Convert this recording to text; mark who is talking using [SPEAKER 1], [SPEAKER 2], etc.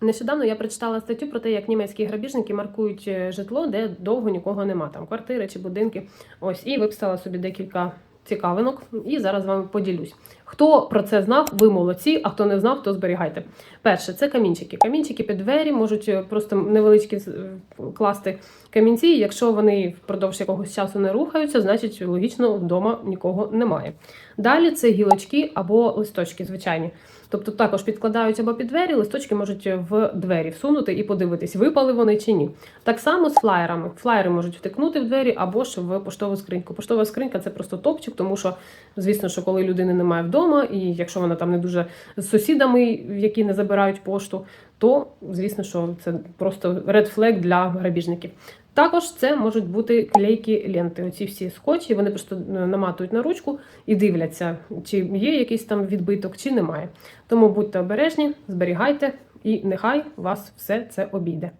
[SPEAKER 1] Нещодавно я прочитала статтю про те, як німецькі грабіжники маркують е, житло, де довго нікого нема, там квартири чи будинки. Ось і виписала собі декілька цікавинок, і зараз з вами поділюсь. Хто про це знав, ви молодці, а хто не знав, то зберігайте. Перше, це камінчики. Камінчики під двері можуть е, просто невеличкі е, класти камінці. Якщо вони впродовж якогось часу не рухаються, значить логічно вдома нікого немає. Далі це гілочки або листочки звичайні. Тобто також підкладають або під двері, листочки можуть в двері всунути і подивитись, випали вони чи ні. Так само з флаєрами. Флаєри можуть втикнути в двері або ж в поштову скриньку. Поштова скринька це просто топчик, тому що, звісно, що коли людини немає вдома, і якщо вона там не дуже з сусідами, які не забирають пошту, то звісно, що це просто red flag для грабіжників. Також це можуть бути клейкі ленти. Оці всі скотчі, вони просто е, наматують на ручку і дивляться, чи є якийсь там відбиток, чи немає. Тому будьте обережні, зберігайте, і нехай вас все це обійде.